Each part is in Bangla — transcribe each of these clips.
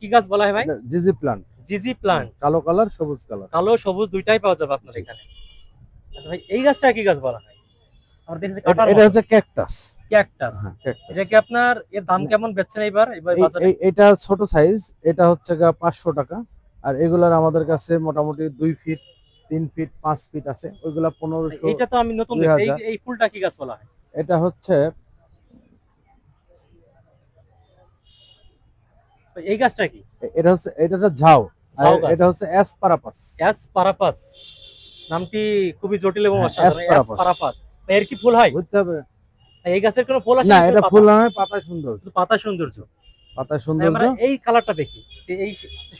কি গাছ বলা হয় ভাই? জিজি প্লান্ট জিজি প্লান্ট কালো কালার সবুজ কালার কালো সবুজ দুইটাই পাওয়া যাবে আপনার এখানে। আচ্ছা ভাই এই গাছটা কি গাছ বলা হয়? আমরা দেখেছি কাটার এটা হচ্ছে ক্যাকটাস ক্যাকটাস হ্যাঁ এটা কি আপনার এর দাম কেমন বেচছেন এইবার? এবার বাজারে? এটা ছোট সাইজ এটা হচ্ছে গা পাঁচশো টাকা। আর এগুলার আমাদের কাছে মোটামুটি দুই ফিট তিন ফিট পাঁচ ফিট আছে। ওইগুলা পনেরোশো এইটা তো আমি নতুন দেখছি। এই ফুলটা কি গাছ বলা হয়? এটা হচ্ছে এই গাছটা কি? এটা হচ্ছে এটা হচ্ছে ঝাউ। এটা হচ্ছে অ্যাস পারাপাস নামটি খুবই জটিল এবং হ্যাঁ, অসাধারণ। অ্যাস পারাপাস এর কি ফুল হয়? বুঝতে হবে। এই গাছের কোনো ফুল আসে না এটা ফুল পাতা সুন্দর পাতা সৌন্দর্য। পাতা তাই সৌন্দর্য। আমরা এই কালারটা দেখি। যে এই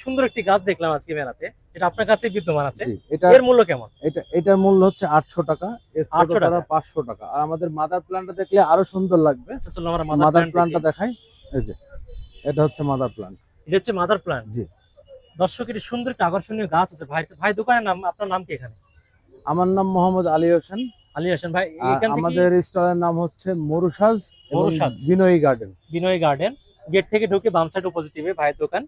সুন্দর একটি গাছ দেখলাম আজকে মেলাতে এটা আপনার কাছে বিদ্যমান আছে। এটা এর মূল্য কেমন? এটা এটার মূল্য হচ্ছে আটশো টাকা। এর 800 টাকা। পাঁচশো টাকা। আর আমাদের মাদার প্ল্যান্টটা দেখলে আরও সুন্দর লাগবে। আচ্ছা আমরা মাদার মাদার প্ল্যান্টটা দেখাই। এই যে। এটা হচ্ছে মাদার প্ল্যান্ট এটা হচ্ছে মাদার প্লান্ট জি। দর্শক এটি সুন্দর একটা আকর্ষণীয় গাছ আছে। ভাই ভাই দোকানের নাম আপনার নাম কি এখানে? আমার নাম মোহাম্মদ আলী হোসেন। আলী হাসান ভাই আমাদের স্টলের নাম হচ্ছে মরুসাজ মরুসাজ। বিনয়ী গার্ডেন বিনয় গার্ডেন গেট থেকে ঢুকে বাম সাইড পজিটিভে ভাইয়ের দোকান।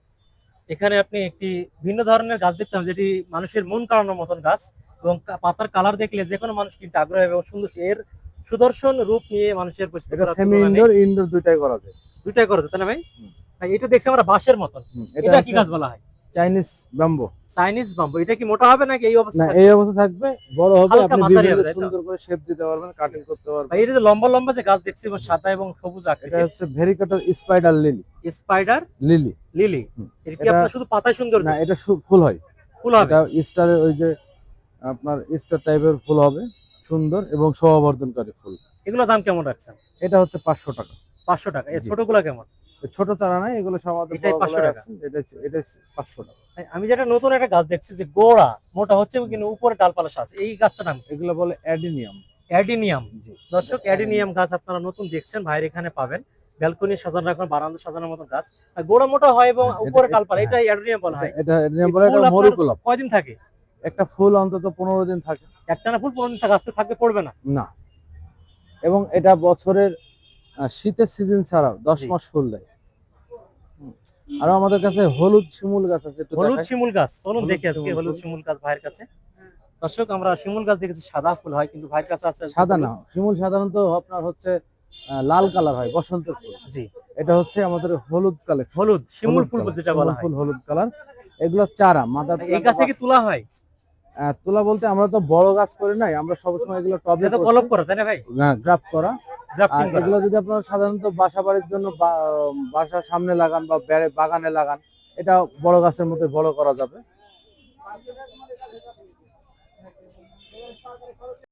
এখানে আপনি একটি ভিন্ন ধরনের গাছ দেখতাম যেটি মানুষের মন কাড়ানোর মতন গাছ এবং পাতার কালার দেখলে যে কোনো মানুষ কিন্তু আগ্রহ হবে এবং সুন্দর এর সুদর্শন রূপ নিয়ে মানুষের সেমি। ইনডোর ইনডোর দুইটাই করা যায়। দুইটাই করেছে তাই না ভাই, এটা দেখছি আমরা বাঁশের মতন। এটা কি গাছ বলা হয়? Chinese bamboo. চাইনিজ বাম্বু এটা কি মোটা হবে নাকি এই অবস্থা? এই অবস্থা থাকবে বড় হবে আপনি বিভিন্ন? সুন্দর করে শেপ দিতে পারবেন কাটিং করতে পারবেন। এটা যে লম্বা লম্বা যে গাছ দেখছি সাদা এবং সবুজ এটা হচ্ছে ভেরিকাটার spider lily spider lily lily এটা কি আপনার শুধু পাতায় সুন্দর? না এটা ফুল হয়। ফুল হবে? এটা ওই যে আপনার স্টার টাইপের ফুল হবে সুন্দর এবং শোভাবর্ধনকারী ফুল। এগুলো দাম কেমন রাখছেন? এটা হচ্ছে পাঁচশো টাকা। পাঁচশো টাকা। এর জি। ছোটগুলো কেমন? ছোট চারা নাই এগুলো সব এটাই বড় 500 গলায় টাকা। এটা এটা পাঁচশো টাকা। আমি যেটা নতুন একটা গাছ দেখছি যে গোড়া মোটা হচ্ছে কিন্তু উপরে ডালপালা আছে এই গাছটার নাম এগুলো বলে অ্যাডিনিয়াম। অ্যাডিনিয়াম। দর্শক অ্যাডিনিয়াম গাছ আপনারা নতুন দেখছেন ভাইয়ের এখানে পাবেন। ব্যালকনি সাজানো রাখবেন বারান্দা সাজানোর মতো গাছ। গোড়া মোটা হয় এবং উপরে ডালপালা হ্যাঁ। এটা অ্যাডিনিয়াম বলা হয়। এটা- অ্যাডিনিয়াম বলে এটা আপনার কয়দিন থাকে? একটা ফুল অন্তত পনেরো দিন থাকে। একটা না ফুল পনেরো দিন থাকে আসতে থাকতে পড়বে না? না। এবং এটা বছরের শীতের সিজন ছাড়াও দশ মাস ফুল দেয়। আরও আমাদের কাছে হলুদ শিমুল গাছ আছে হলুদ শিমুল গাছ চলুন দেখি আজকে হলুদ শিমুল গাছ ভাইয়ের কাছে। দর্শক আমরা শিমুল গাছ দেখেছি সাদা ফুল হয় কিন্তু ভাইয়ের কাছে আছে সাদা না শিমুল সাধারণত আপনার হচ্ছে আহ, লাল কালার হয় বসন্ত ফুল। জি। এটা হচ্ছে আমাদের হলুদ কালার হলুদ শিমুল ফুল যেটা বলা হয়। ফুল হলুদ কালার। এগুলো চারা মাদার এই গাছে কি তোলা হয়? তোলা বলতে আমরা তো বড় গাছ করে নাই আমরা সবসময় এগুলো টবে কলপ করা তাই না ভাই? হ্যাঁ গ্রাফ করা। এগুলো যদি আপনারা সাধারণত বাসা বাড়ির জন্য বাসার সামনে লাগান বা বাগানে লাগান এটা বড় গাছের মতো বড় করা যাবে।